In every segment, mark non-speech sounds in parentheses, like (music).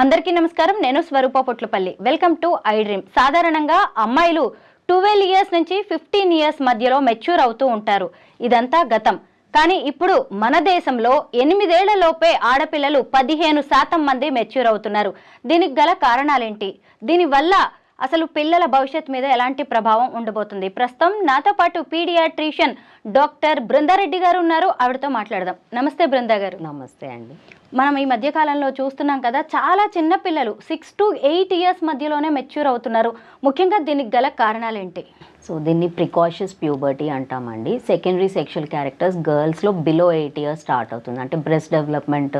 అందరికీ నమస్కారం. నేను Swaroopa Potlapalli. Welcome to I dream సాధారణంగా అమ్మాయిలు ట్వెల్వ్ ఇయర్స్ నుంచి ఫిఫ్టీన్ ఇయర్స్ మధ్యలో మెచ్యూర్ అవుతూ ఉంటారు. ఇదంతా గతం. కానీ ఇప్పుడు మన దేశంలో ఎనిమిదేళ్ళలోపే ఆడపిల్లలు పదిహేను శాతం మంది మెచ్యూర్ అవుతున్నారు. దీనికి గల కారణాలేంటి? దీనివల్ల అసలు పిల్లల భవిష్యత్ మీద ఎలాంటి ప్రభావం ఉండబోతుంది? ప్రస్తుతం నాతో పాటు పీడియాట్రిషియన్ డాక్టర్ బృందారెడ్డి గారు ఉన్నారు. ఆవిడతో మాట్లాడదాం. నమస్తే బృందా గారు. నమస్తే అండి. మనం ఈ మధ్య కాలంలో చూస్తున్నాం కదా చాలా చిన్న పిల్లలు సిక్స్ టు ఎయిట్ ఇయర్స్ మధ్యలోనే మెచ్యూర్ అవుతున్నారు. ముఖ్యంగా దీనికి గల కారణాలేంటి సో దీన్ని ప్రికాషస్ ప్యూబర్టీ అంటామండి. సెకండరీ సెక్షువల్ క్యారెక్టర్స్ గర్ల్స్లో బిలో ఎయిట్ ఇయర్స్ స్టార్ట్ అవుతుంది. అంటే బ్రెస్ట్ డెవలప్మెంట్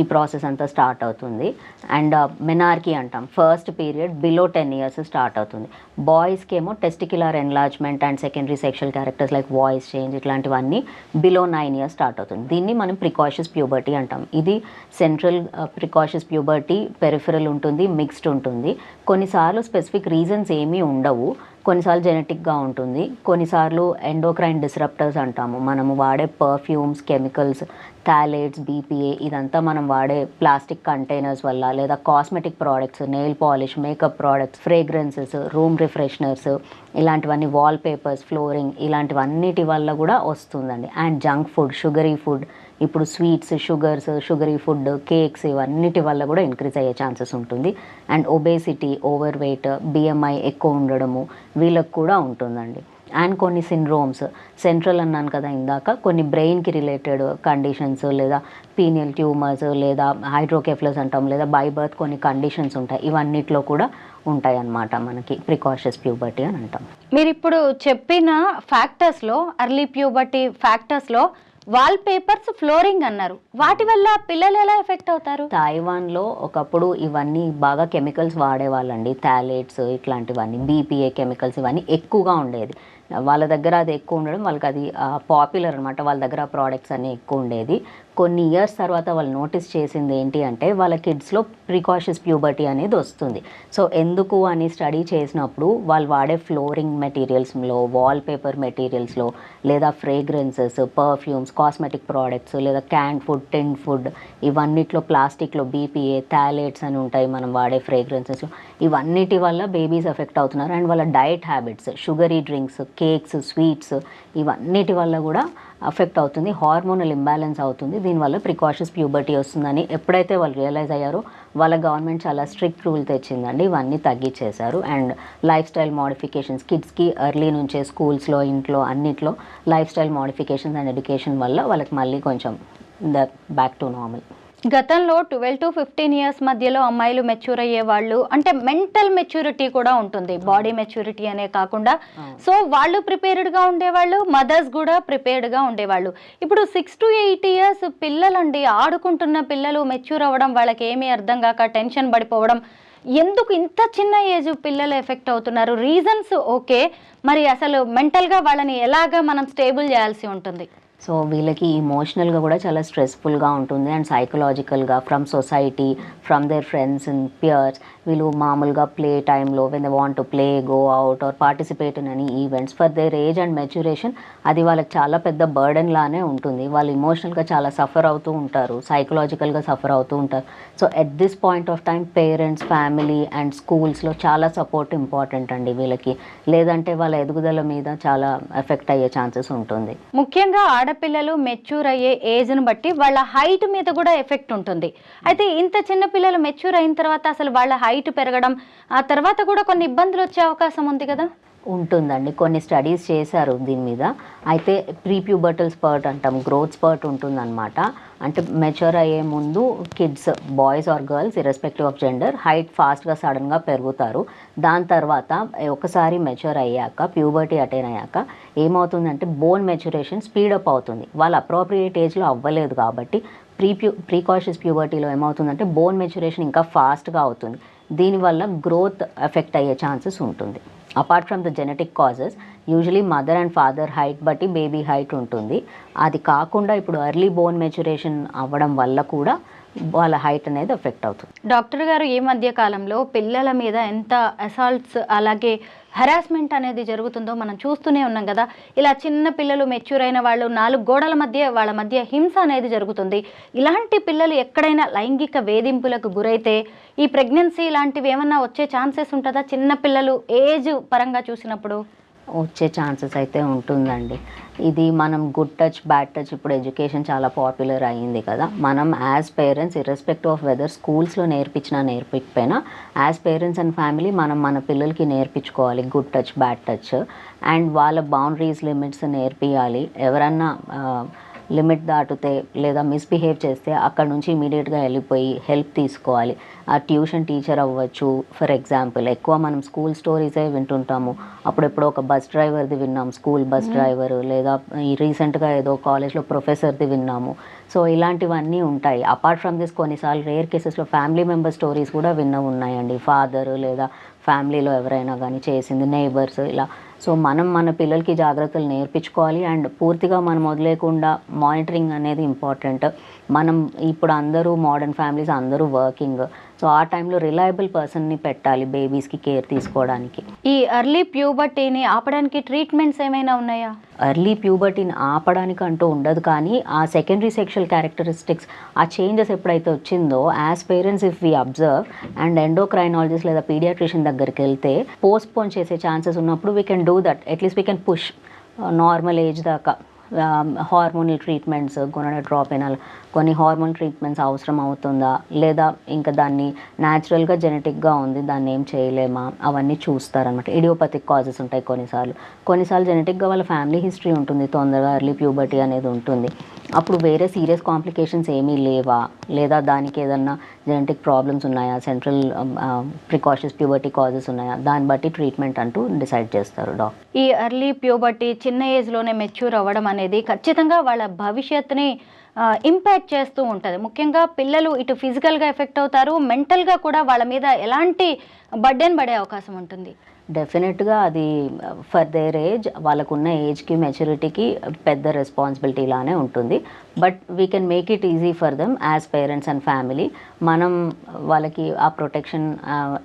ఈ ప్రాసెస్ అంతా స్టార్ట్ అవుతుంది. అండ్ మెనార్కీ అంటాం. First period below ten years start అవుతుంది. బాయ్స్కి ఏమో testicular enlargement and secondary sexual characters like voice change ఇట్లాంటివన్నీ బిలో నైన్ ఇయర్స్ స్టార్ట్ అవుతుంది. దీన్ని మనం ప్రికాషస్ ప్యూబర్టీ అంటాం. ఇది సెంట్రల్ ప్రికాషస్ ప్యూబర్టీ పెరిఫరల్ ఉంటుంది మిక్స్డ్ ఉంటుంది. కొన్నిసార్లు స్పెసిఫిక్ రీజన్స్ ఏమీ ఉండవు. కొన్నిసార్లు జెనెటిక్గా ఉంటుంది. కొన్నిసార్లు ఎండోక్రైన్ డిస్రప్టర్స్ అంటాము. మనము వాడే పర్ఫ్యూమ్స్ కెమికల్స్ థాలేట్స్ బీపీఏ ఇదంతా మనం వాడే ప్లాస్టిక్ కంటైనర్స్ వల్ల లేదా cosmetic products nail polish makeup products fragrances room refreshers ఇలాంటివన్నీ వాల్ పేపర్స్ ఫ్లోరింగ్ ఇలాంటివన్నిటి వల్ల కూడా వస్తుందండి. And junk food sugary food ఇప్పుడు sweets sugars sugary food cakes ఇవన్నిటి వల్ల కూడా ఇంక్రీజ్ అయ్యే ఛాన్సెస్ ఉంటుంది. And obesity over weight BMI ఎక్కువ ఉండడము వీళ్ళకు కూడా ఉంటుందండి. అండ్ కొన్ని సిండ్రోమ్స్ సెంట్రల్ అన్నాను కదా ఇందాక కొన్ని బ్రెయిన్కి రిలేటెడ్ కండిషన్స్ లేదా పీనియల్ ట్యూమర్స్ లేదా హైడ్రోకెఫ్లస్ అంటాం లేదా బై బర్త్ కొన్ని కండిషన్స్ ఉంటాయి. ఇవన్నిట్లో కూడా ఉంటాయి అన్నమాట మనకి ప్రికాషస్ ప్యూబర్టీ అని అంటాం. మీరు ఇప్పుడు చెప్పిన ఫ్యాక్టర్స్లో అర్లీ ప్యూబర్టీ ఫ్యాక్టర్స్లో వాల్ పేపర్స్ ఫ్లోరింగ్ అన్నారు. వాటి వల్ల పిల్లలు ఎలా ఎఫెక్ట్ అవుతారు? తాయివాన్లో ఒకప్పుడు ఇవన్నీ బాగా కెమికల్స్ వాడేవాళ్ళండి. థాలేట్స్ ఇట్లాంటివన్నీ బీపీఏ కెమికల్స్ ఇవన్నీ ఎక్కువగా ఉండేది. వాళ్ళ దగ్గర అది ఎక్కువ ఉండడం వాళ్ళకి అది పాపులర్ అనమాట వాళ్ళ దగ్గర ప్రోడక్ట్స్ అన్నీ ఎక్కువ ఉండేది. కొన్ని ఇయర్స్ తర్వాత వాళ్ళు నోటీస్ చేసింది ఏంటి అంటే వాళ్ళ కిడ్స్లో ప్రికాషన్స్ ప్యూబర్టీ అనేది వస్తుంది. సో ఎందుకు అని స్టడీ చేసినప్పుడు వాళ్ళు వాడే ఫ్లోరింగ్ మెటీరియల్స్లో వాల్ పేపర్ మెటీరియల్స్లో లేదా ఫ్రేగ్రెన్సెస్ పర్ఫ్యూమ్స్ కాస్మెటిక్ ప్రోడక్ట్స్ లేదా క్యాన్ ఫుడ్ టెన్ ఫుడ్ ఇవన్నిట్లో ప్లాస్టిక్లో బీపీఏ థాలేట్స్ అని ఉంటాయి మనం వాడే ఫ్రేగ్రెన్సెస్ ఇవన్నిటి వల్ల బేబీస్ ఎఫెక్ట్ అవుతున్నారు. అండ్ వాళ్ళ diet habits sugary drinks cakes sweets ఇవన్నిటి వల్ల కూడా అఫెక్ట్ అవుతుంది హార్మోనల్ ఇంబ్యాలెన్స్ అవుతుంది. దీనివల్ల ప్రికాషన్స్ ప్యూబర్టీ వస్తుందని ఎప్పుడైతే వాళ్ళు రియలైజ్ అయ్యారో వాళ్ళ గవర్నమెంట్ చాలా స్ట్రిక్ట్ రూల్ తెచ్చిందండి. ఇవన్నీ తగ్గించేశారు అండ్ లైఫ్ స్టైల్ మోడిఫికేషన్స్ కిడ్స్కి ఎర్లీ నుంచే స్కూల్స్లో ఇంట్లో అన్నిట్లో life style modifications and education వల్ల వాళ్ళకి మళ్ళీ కొంచెం ద బ్యాక్ టు నార్మల్ గతంలో ట్వెల్వ్ టు ఫిఫ్టీన్ ఇయర్స్ మధ్యలో అమ్మాయిలు మెచ్యూర్ అయ్యే వాళ్ళు అంటే మెంటల్ మెచ్యూరిటీ కూడా ఉంటుంది బాడీ మెచ్యూరిటీ అనే కాకుండా. సో వాళ్ళు ప్రిపేర్డ్గా ఉండేవాళ్ళు మదర్స్ కూడా ప్రిపేర్డ్గా ఉండేవాళ్ళు. ఇప్పుడు సిక్స్ టు ఎయిట్ ఇయర్స్ పిల్లలండి ఆడుకుంటున్న పిల్లలు మెచ్యూర్ అవ్వడం వాళ్ళకి ఏమీ అర్థం కాక టెన్షన్ పడిపోవడం. ఎందుకు ఇంత చిన్న ఏజ్ పిల్లలు ఎఫెక్ట్ అవుతున్నారు? రీజన్స్ ఓకే మరి అసలు మెంటల్గా వాళ్ళని ఎలాగా మనం స్టేబుల్ చేయాల్సి ఉంటుంది? సో వీళ్ళకి ఇమోషనల్గా కూడా చాలా స్ట్రెస్ఫుల్గా ఉంటుంది అండ్ సైకలాజికల్గా from society from their friends and peers వీళ్ళు మామూలుగా ప్లే టైంలో when they want to play go out or participate in అని events for their age and maturation అది వాళ్ళకి చాలా పెద్ద బర్డెన్ లానే ఉంటుంది. వాళ్ళు ఇమోషనల్గా చాలా సఫర్ అవుతూ ఉంటారు సైకలాజికల్గా సఫర్ అవుతూ ఉంటారు. So at this point of time parents family and స్కూల్స్లో చాలా సపోర్ట్ ఇంపార్టెంట్ అండి వీళ్ళకి. లేదంటే వాళ్ళ ఎదుగుదల మీద చాలా ఎఫెక్ట్ అయ్యే ఛాన్సెస్ ఉంటుంది. ముఖ్యంగా ఆడపిల్లలు మెచ్యూర్ అయ్యే ఏజ్ను బట్టి వాళ్ళ హైట్ మీద కూడా ఎఫెక్ట్ ఉంటుంది. అయితే ఇంత చిన్న పిల్లలు మెచ్యూర్ అయిన తర్వాత అసలు వాళ్ళ హైట్ పెరగడం ఆ తర్వాత కూడా కొన్ని ఇబ్బందులు వచ్చే అవకాశం ఉంది కదా? ఉంటుందండి. కొన్ని స్టడీస్ చేశారు దీని మీద. అయితే ప్రీప్యూబర్టల్ స్పర్ట్ అంటాం గ్రోత్ స్పర్ట్ ఉంటుందన్నమాట. అంటే మెచ్యూర్ అయ్యే ముందు kids boys or girls irrespective of gender height ఫాస్ట్గా సడన్గా పెరుగుతారు. దాని తర్వాత ఒకసారి మెచ్యూర్ అయ్యాక ప్యూబర్టీ అటైన్ అయ్యాక ఏమవుతుందంటే బోన్ మెచ్యురేషన్ స్పీడప్ అవుతుంది. వాళ్ళు అప్రోప్రియేట్ ఏజ్లో అవ్వలేదు కాబట్టి ప్రీ ప్యూ ప్యూబర్టీలో ఏమవుతుందంటే బోన్ మెచ్యురేషన్ ఇంకా ఫాస్ట్గా అవుతుంది. దీనివల్ల గ్రోత్ ఎఫెక్ట్ అయ్యే ఛాన్సెస్ ఉంటుంది. Apart from the genetic causes usually mother and father height బట్టి బేబీ హైట్ ఉంటుంది. అది కాకుండా ఇప్పుడు ఎర్లీ బోన్ మెచ్యురేషన్ అవ్వడం వల్ల కూడా వాళ్ళ హైట్ అనేది ఎఫెక్ట్ అవుతుంది. డాక్టర్ గారు ఈ మధ్య కాలంలో పిల్లల మీద ఎంత అసాల్ట్స్ అలాగే హరాస్మెంట్ అనేది జరుగుతుందో మనం చూస్తూనే ఉన్నాం కదా. ఇలా చిన్న పిల్లలు మెచ్యూర్ అయిన వాళ్ళు నాలుగు గోడల మధ్య వాళ్ళ మధ్య హింస అనేది జరుగుతుంది. ఇలాంటి పిల్లలు ఎక్కడైనా లైంగిక వేధింపులకు గురైతే ఈ ప్రెగ్నెన్సీ లాంటివి ఏమన్నా వచ్చే ఛాన్సెస్ ఉంటుందా? చిన్న పిల్లలు ఏజ్ పరంగా చూసినప్పుడు? వచ్చే ఛాన్సెస్ అయితే ఉంటుందండి. ఇది మనం గుడ్ టచ్ బ్యాడ్ టచ్ ఇప్పుడు ఎడ్యుకేషన్ చాలా పాపులర్ అయ్యింది కదా. మనం as parents irrespective of whether స్కూల్స్లో నేర్పించినా నేర్పించకపోయినా యాజ్ పేరెంట్స్ అండ్ ఫ్యామిలీ మనం మన పిల్లలకి నేర్పించుకోవాలి. Good touch bad touch. And వాళ్ళ బౌండరీస్ లిమిట్స్ నేర్పియాలి. ఎవరన్నా లిమిట్ దాటితే లేదా మిస్బిహేవ్ చేస్తే అక్కడ నుంచి ఇమీడియట్గా వెళ్ళిపోయి హెల్ప్ తీసుకోవాలి. ఆ ట్యూషన్ టీచర్ అవ్వచ్చు ఫర్ ఎగ్జాంపుల్ ఎక్కువ మనం స్కూల్ స్టోరీసే వింటుంటాము. అప్పుడెప్పుడో ఒక బస్ డ్రైవర్ది విన్నాం స్కూల్ బస్ డ్రైవర్ లేదా ఈ రీసెంట్గా ఏదో కాలేజ్లో ప్రొఫెసర్ది విన్నాము. సో ఇలాంటివన్నీ ఉంటాయి. అపార్ట్ ఫ్రమ్ దిస్ కొన్నిసార్లు రేర్ కేసెస్లో ఫ్యామిలీ మెంబర్ స్టోరీస్ కూడా విన్న ఉన్నాయండి. ఫాదర్ లేదా ఫ్యామిలీలో ఎవరైనా కానీ చేసింది నైబర్స్ ఇలా సో మనం మన పిల్లలకి జాగ్రత్తలు నేర్పించుకోవాలి. అండ్ పూర్తిగా మనం వదిలేకుండా మానిటరింగ్ అనేది ఇంపార్టెంట్. మనం ఇప్పుడు అందరూ మోడర్న్ ఫ్యామిలీస్ అందరూ వర్కింగ్. సో ఆ టైంలో రిలయబుల్ పర్సన్ని పెట్టాలి బేబీస్కి కేర్ తీసుకోవడానికి. ఈ ఎర్లీ ప్యూబర్టీని ఆపడానికి ట్రీట్మెంట్స్ ఏమైనా ఉన్నాయా? ఎర్లీ ప్యూబర్టీని ఆపడానికి అంటూ ఉండదు కానీ ఆ సెకండరీ సెక్షువల్ క్యారెక్టరిస్టిక్స్ ఆ చేంజెస్ ఎప్పుడైతే వచ్చిందో as parents if we observe and endocrinologist లేదా పీడియాట్రిషియన్ దగ్గరికి వెళ్తే పోస్ట్పోన్ చేసే ఛాన్సెస్ ఉన్నప్పుడు we can do that at least we can push normal age దాకా హార్మోనల్ ట్రీట్మెంట్స్ గొనడోట్రాపినల్ కొన్ని హార్మోన్ ట్రీట్మెంట్స్ అవసరం అవుతుందా? లేదా ఇంకా దాన్ని న్యాచురల్గా జెనెటిక్గా ఉంది దాన్ని ఏం చేయలేమా? అవన్నీ చూస్తారనమాట ఇడియోపతిక్ కాజెస్ ఉంటాయి కొన్నిసార్లు. కొన్నిసార్లు జెనెటిక్గా వాళ్ళ ఫ్యామిలీ హిస్టరీ ఉంటుంది తొందరగా ఎర్లీ ప్యూబర్టీ అనేది ఉంటుంది. అప్పుడు వేరే సీరియస్ కాంప్లికేషన్స్ ఏమీ లేవా? లేదా దానికి ఏదన్నా జెనెటిక్ ప్రాబ్లమ్స్ ఉన్నాయా? సెంట్రల్ ప్రికాషన్స్ ప్యూబర్టీ కాజెస్ ఉన్నాయా? దాన్ని బట్టి ట్రీట్మెంట్ అంటూ డిసైడ్ చేస్తారు డాక్టర్. ఈ ఎర్లీ ప్యూబర్టీ చిన్న ఏజ్లోనే మెచ్యూర్ అవ్వడం అనేది ఖచ్చితంగా వాళ్ళ భవిష్యత్తుని ఇంపాక్ట్ చేస్తూ ఉంటుంది. ముఖ్యంగా పిల్లలు ఇటు ఫిజికల్గా ఎఫెక్ట్ అవుతారు మెంటల్గా కూడా వాళ్ళ మీద ఎలాంటి బర్డెన్ పడే అవకాశం ఉంటుంది. డెఫినెట్గా అది ఫర్ దేర్ ఏజ్ వాళ్ళకున్న ఏజ్కి మెచ్యూరిటీకి పెద్ద రెస్పాన్సిబిలిటీ లానే ఉంటుంది. But we can make it easy for them as parents and family. మనం వాళ్ళకి ఆ ప్రొటెక్షన్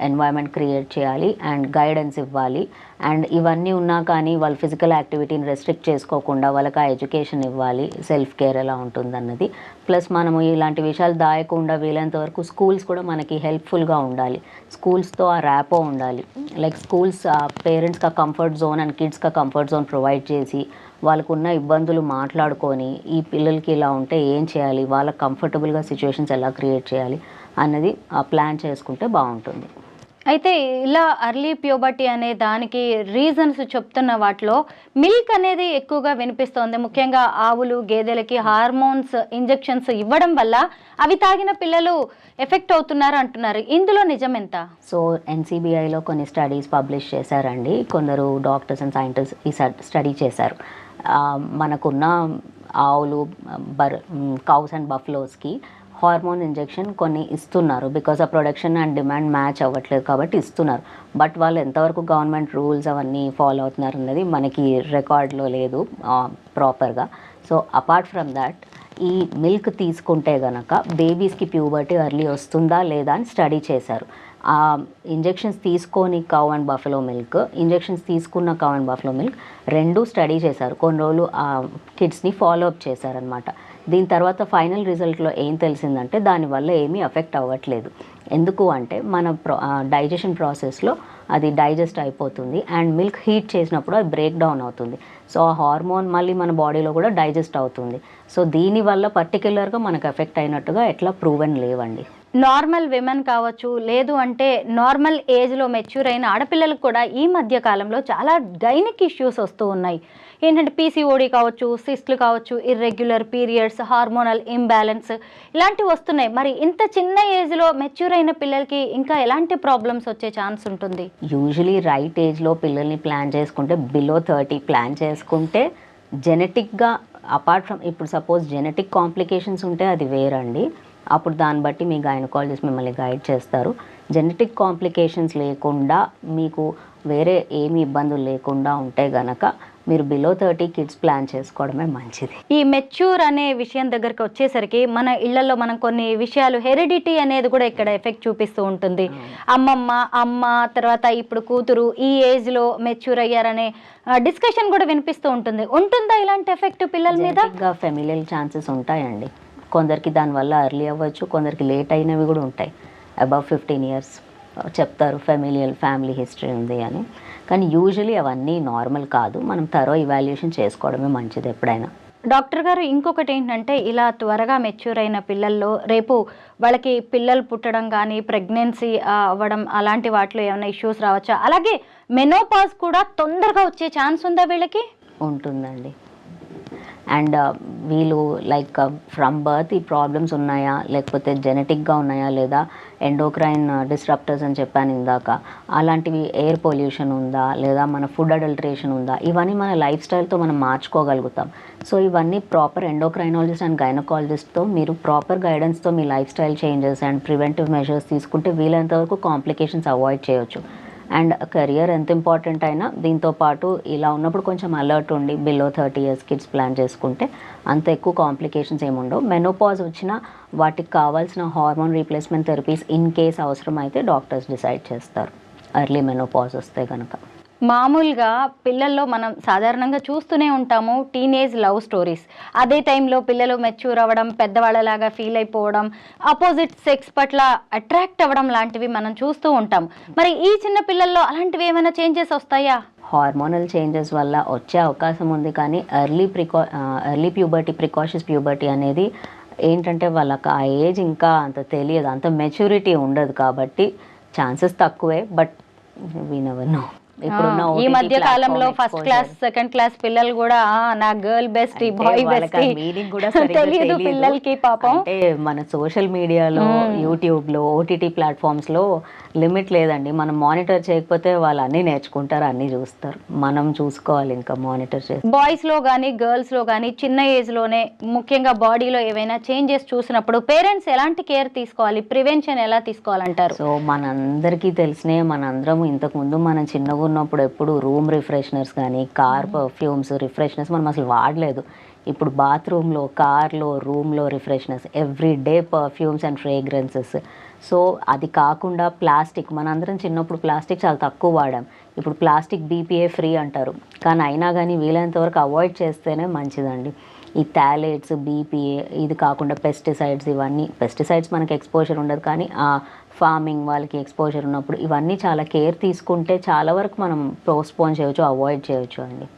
ఎన్వైరన్మెంట్ క్రియేట్ చేయాలి అండ్ గైడెన్స్ ఇవ్వాలి. అండ్ ఇవన్నీ ఉన్నా కానీ వాళ్ళ ఫిజికల్ యాక్టివిటీని రెస్ట్రిక్ట్ చేసుకోకుండా వాళ్ళకి ఆ ఎడ్యుకేషన్ ఇవ్వాలి. సెల్ఫ్ కేర్ ఎలా ఉంటుందన్నది ప్లస్ మనము ఇలాంటి విషయాలు దాయకుండా వీలైనంత వరకు స్కూల్స్ కూడా మనకి హెల్ప్ఫుల్గా ఉండాలి. స్కూల్స్తో ఆ ర్యాపో ఉండాలి. లైక్ స్కూల్స్ పేరెంట్స్కి ఆ కంఫర్ట్ జోన్ అండ్ కిడ్స్కి ఆ కంఫర్ట్ జోన్ ప్రొవైడ్ చేసి వాళ్ళకున్న ఇబ్బందులు మాట్లాడుకొని ఈ పిల్లలకి ఇలా ఉంటే ఏం చేయాలి? వాళ్ళకి కంఫర్టబుల్గా సిచ్యువేషన్స్ ఎలా క్రియేట్ చేయాలి? అన్నది ప్లాన్ చేసుకుంటే బాగుంటుంది. అయితే ఇలా అర్లీ ప్యూబర్టీ అనే దానికి రీజన్స్ చెప్తున్న వాటిలో మిల్క్ అనేది ఎక్కువగా వినిపిస్తోంది. ముఖ్యంగా ఆవులు గేదెలకి హార్మోన్స్ ఇంజెక్షన్స్ ఇవ్వడం వల్ల అవి తాగిన పిల్లలు ఎఫెక్ట్ అవుతున్నారు అంటున్నారు. ఇందులో నిజం ఎంత? సో ఎన్సీబీఐలో కొన్ని స్టడీస్ పబ్లిష్ చేశారండి. కొందరు డాక్టర్స్ అండ్ సైంటిస్ట్ ఈ స్టడీ చేశారు. మనకున్న ఆవులు బర్ కౌస్ అండ్ బఫ్లోస్కి హార్మోన్ ఇంజెక్షన్ కొన్ని ఇస్తున్నారు. బికాస్ ఆ ప్రొడక్షన్ అండ్ డిమాండ్ మ్యాచ్ అవ్వట్లేదు కాబట్టి ఇస్తున్నారు. బట్ వాళ్ళు ఎంతవరకు గవర్నమెంట్ రూల్స్ అవన్నీ ఫాలో అవుతున్నారు అన్నది మనకి రికార్డ్లో లేదు ప్రాపర్గా సో అపార్ట్ ఫ్రమ్ దాట్ ఈ మిల్క్ తీసుకుంటే గనక బేబీస్కి ప్యూబర్టీ ఎర్లీ వస్తుందా లేదా అని స్టడీ చేశారు. ఇంజెక్షన్స్ తీసుకొని cow and buffalo milk injections తీసుకున్న కౌ అండ్ బఫెలో మిల్క్ రెండు స్టడీ చేశారు. కొన్ని రోజులు ఆ కిడ్స్ని ఫాలో అప్ చేశారనమాట దీని తర్వాత ఫైనల్ రిజల్ట్లో ఏం తెలిసిందంటే దానివల్ల ఏమీ ఎఫెక్ట్ అవ్వట్లేదు. ఎందుకు అంటే మన ప్రో డైజెషన్ ప్రాసెస్లో అది డైజెస్ట్ అయిపోతుంది అండ్ మిల్క్ హీట్ చేసినప్పుడు అది బ్రేక్ డౌన్ అవుతుంది. సో ఆ హార్మోన్ మళ్ళీ మన బాడీలో కూడా డైజెస్ట్ అవుతుంది. సో దీనివల్ల పర్టికులర్గా మనకు ఎఫెక్ట్ అయినట్టుగా ఎట్లా ప్రూవెన్ లేవండి. నార్మల్ విమెన్ కావచ్చు లేదు అంటే నార్మల్ ఏజ్లో మెచ్యూర్ అయిన ఆడపిల్లలకు కూడా ఈ మధ్య కాలంలో చాలా గైనిక్ ఇష్యూస్ వస్తూ ఉన్నాయి. ఏంటంటే పీసీఓడి కావచ్చు సిస్ట్లు కావచ్చు ఇర్రెగ్యులర్ పీరియడ్స్ హార్మోనల్ ఇంబ్యాలెన్స్ ఇలాంటివి వస్తున్నాయి. మరి ఇంత చిన్న ఏజ్లో మెచ్యూర్ అయిన పిల్లలకి ఇంకా ఎలాంటి ప్రాబ్లమ్స్ వచ్చే ఛాన్స్ ఉంటుంది? యూజువలీ రైట్ ఏజ్లో పిల్లల్ని ప్లాన్ చేసుకుంటే బిలో థర్టీ ప్లాన్ చేసుకుంటే జెనెటిక్గా అపార్ట్ ఫ్రమ్ ఇప్పుడు సపోజ్ జెనెటిక్ కాంప్లికేషన్స్ ఉంటే అది వేరండి. అప్పుడు దాన్ని బట్టి మీ గైనకాలజిస్ట్ మిమ్మల్ని గైడ్ చేస్తారు. జెనెటిక్ కాంప్లికేషన్స్ లేకుండా మీకు వేరే ఏమి ఇబ్బందులు లేకుండా ఉంటే గనక మీరు బిలో థర్టీ కిడ్స్ ప్లాన్ చేసుకోవడమే మంచిది. ఈ మెచ్యూర్ అనే విషయం దగ్గరకు వచ్చేసరికి మన ఇళ్ళలో మనం కొన్ని విషయాలు హెరిడిటీ అనేది కూడా ఇక్కడ ఎఫెక్ట్ చూపిస్తూ ఉంటుంది. అమ్మమ్మ అమ్మ తర్వాత ఇప్పుడు కూతురు ఈ ఏజ్లో మెచ్యూర్ అయ్యారనే డిస్కషన్ కూడా వినిపిస్తూ ఉంటుంది. ఉంటుందా ఇలాంటి ఎఫెక్ట్ పిల్లల మీద? ఫెమిలియల్ ఛాన్సెస్ ఉంటాయండి. కొందరికి దానివల్ల ఎర్లీ అవ్వచ్చు కొందరికి లేట్ అయినవి కూడా ఉంటాయి. అబవ్ ఫిఫ్టీన్ ఇయర్స్ చెప్తారు ఫెమిలియల్ ఫ్యామిలీ హిస్టరీ ఉంది అని. కానీ యూజువలీ అవన్నీ నార్మల్ కాదు. మనం తరో ఇవాల్యుయేషన్ చేసుకోవడమే మంచిది ఎప్పుడైనా. డాక్టర్ గారు ఇంకొకటి ఏంటంటే ఇలా త్వరగా మెచ్యూర్ అయిన పిల్లల్లో రేపు వాళ్ళకి పిల్లలు పుట్టడం కానీ ప్రెగ్నెన్సీ అవ్వడం అలాంటి వాటిలో ఏమైనా ఇష్యూస్ రావచ్చా? అలాగే మెనోపాజ్ కూడా తొందరగా వచ్చే ఛాన్స్ ఉందా వీళ్ళకి? ఉంటుందండి. అండ్ వీళ్ళు లైక్ ఫ్రమ్ బర్త్ ఈ ప్రాబ్లమ్స్ ఉన్నాయా? లేకపోతే జెనెటిక్గా ఉన్నాయా? లేదా ఎండోక్రైన్ డిస్రప్టర్స్ అని చెప్పాను ఇందాక. అలాంటివి ఎయిర్ పొల్యూషన్ ఉందా? లేదా మన ఫుడ్ అడల్టరేషన్ ఉందా? ఇవన్నీ మన లైఫ్ స్టైల్తో మనం మార్చుకోగలుగుతాం. సో ఇవన్నీ ప్రాపర్ ఎండోక్రైనాలజిస్ట్ అండ్ గైనకాలజిస్ట్తో మీరు ప్రాపర్ గైడెన్స్తో మీ life style changes and preventive measures తీసుకుంటే వీలైనంత వరకు కాంప్లికేషన్స్ అవాయిడ్ చేయొచ్చు. అండ్ కెరియర్ ఎంత ఇంపార్టెంట్ అయినా దీంతో పాటు ఇలా ఉన్నప్పుడు కొంచెం అలర్ట్ ఉండి below thirty years kids plan చేసుకుంటే అంత ఎక్కువ కాంప్లికేషన్స్ ఏమి ఉండవు. మెనోపాజ్ వచ్చినా వాటికి కావాల్సిన hormone replacement therapies in case అవసరం అయితే డాక్టర్స్ డిసైడ్ చేస్తారు. ఎర్లీ మెనోపాజ్ వస్తే కనుక మామూలుగా పిల్లల్లో మనం సాధారణంగా చూస్తూనే ఉంటాము టీనేజ్ లవ్ స్టోరీస్ అదే టైంలో పిల్లలు మెచ్యూర్ అవ్వడం పెద్దవాళ్ళలాగా ఫీల్ అయిపోవడం అపోజిట్ సెక్స్ పట్ల అట్రాక్ట్ అవ్వడం లాంటివి మనం చూస్తూ ఉంటాం. మరి ఈ చిన్న పిల్లల్లో అలాంటివి ఏమైనా చేంజెస్ వస్తాయా? హార్మోనల్ చేంజెస్ వల్ల వచ్చే అవకాశం ఉంది కానీ ఎర్లీ ప్రికా ఎర్లీ ప్యూబర్టీ ప్రికాషన్స్ ప్యూబర్టీ అనేది ఏంటంటే వాళ్ళకి ఆ ఏజ్ ఇంకా అంత తెలియదు. అంత మెచ్యూరిటీ ఉండదు కాబట్టి ఛాన్సెస్ తక్కువే బట్ వీ నెవర్ నో ఈ మధ్య కాలంలో ఫస్ట్. క్లాస్ సెకండ్ క్లాస్ పిల్లలు కూడా "ఆ, నా గర్ల్ బెస్ట్ బాయ్ బెస్ట్ కూడా (laughs) తెలియదు. పిల్లలకి పాపం మన సోషల్ మీడియాలో యూట్యూబ్లో ఓటీటీ ప్లాట్ఫామ్స్లో లిమిట్ లేదండి. మనం మానిటర్ చేయకపోతే వాళ్ళు అన్నీ నేర్చుకుంటారు అన్నీ చూస్తారు. మనం చూసుకోవాలి ఇంకా మానిటర్ చేసి. బాయ్స్లో కానీ గర్ల్స్లో కానీ చిన్న ఏజ్లోనే ముఖ్యంగా బాడీలో ఏవైనా చేంజెస్ చూసినప్పుడు పేరెంట్స్ ఎలాంటి కేర్ తీసుకోవాలి? ప్రివెన్షన్ ఎలా తీసుకోవాలంటారు? సో మనందరికీ తెలిసినే మనందరం ఇంతకుముందు మనం చిన్నగా ఉన్నప్పుడు ఎప్పుడు రూమ్ రిఫ్రెషనర్స్ కానీ కార్ పర్ఫ్యూమ్స్ రిఫ్రెషనర్స్ మనం అసలు వాడలేదు. ఇప్పుడు బాత్రూంలో కార్లో రూమ్లో refreshness every day perfumes and fragrances so అది కాకుండా ప్లాస్టిక్ మనందరం చిన్నప్పుడు ప్లాస్టిక్ చాలా తక్కువ వాడాం. ఇప్పుడు ప్లాస్టిక్ బీపీఏ ఫ్రీ అంటారు. కానీ అయినా కానీ వీలైనంత వరకు అవాయిడ్ చేస్తేనే మంచిదండి. ఈ థాలేట్స్ బీపీఏ ఇది కాకుండా పెస్టిసైడ్స్ ఇవన్నీ పెస్టిసైడ్స్ మనకి ఎక్స్పోజర్ ఉండదు కానీ ఆ ఫార్మింగ్ వాళ్ళకి ఎక్స్పోజర్ ఉన్నప్పుడు ఇవన్నీ చాలా కేర్ తీసుకుంటే చాలా వరకు మనం పోస్ట్పోన్ చేయొచ్చు అవాయిడ్ చేయొచ్చు అండి.